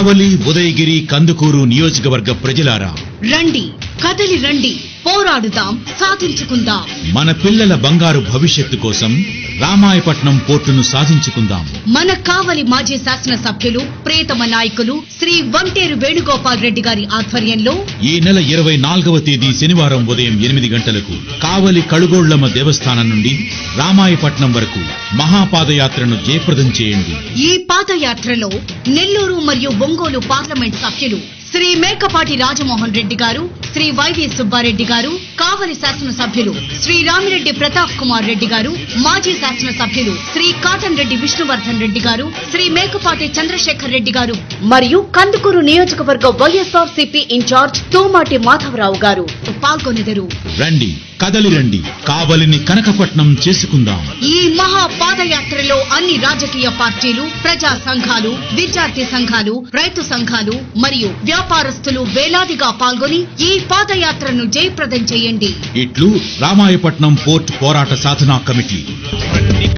కావలి ఉదయగిరి కందుకూరు నియోజకవర్గ ప్రజలారా రండి కదలి రండి పోరాడుదాం సాధించుకుందాం. మన పిల్లల బంగారు భవిష్యత్తు కోసం రామాయపట్నం పోర్టును సాధించుకుందాం. మన కావలి మాజీ శాసన సభ్యులు ప్రియతమ నాయకులు శ్రీ వంటేరు వేణుగోపాల్ రెడ్డి గారి ఆధ్వర్యంలో ఈ నెల ఇరవై నాలుగవ తేదీ శనివారం ఉదయం ఎనిమిది గంటలకు కావలి కడుగోళ్ళమ్మ దేవస్థానం నుండి రామాయపట్నం వరకు మహాపాదయాత్రను జయప్రదం చేయండి. ఈ పాదయాత్రలో నెల్లూరు మరియు ఒంగోలు పార్లమెంట్ సభ్యులు శ్రీ మేకపాటి రాజమోహన్ రెడ్డి గారు శ్రీ వైవి సుబ్బారెడ్డి గారు కావలి శాసన సభ్యులు శ్రీ రామిరెడ్డి ప్రతాప్ కుమార్ రెడ్డి గారు మాజీ శాసన సభ్యులు శ్రీ కాటన్ రెడ్డి విష్ణువర్ధన్ రెడ్డి గారు శ్రీ మేకపాటి చంద్రశేఖర్ రెడ్డి గారు మరియు కందుకూరు నియోజకవర్గ వైఎస్ఆర్ సిపి ఇన్ఛార్జ్ తోమాటి మాధవరావు గారు. పాల్గొనెదరు. రండి. కదలి రండి కావలిని కనకపట్నం చేసుకుందాం. ఈ మహా పాదయాత్రలో అన్ని రాజకీయ పార్టీలు ప్రజా సంఘాలు విద్యార్థి సంఘాలు రైతు సంఘాలు మరియు వ్యాపారస్తులు వేలాదిగా పాల్గొని ఈ పాదయాత్రను జయప్రదం చేయండి. ఇట్లు రామాయపట్నం పోర్ట్ పోరాట సాధనా కమిటీ.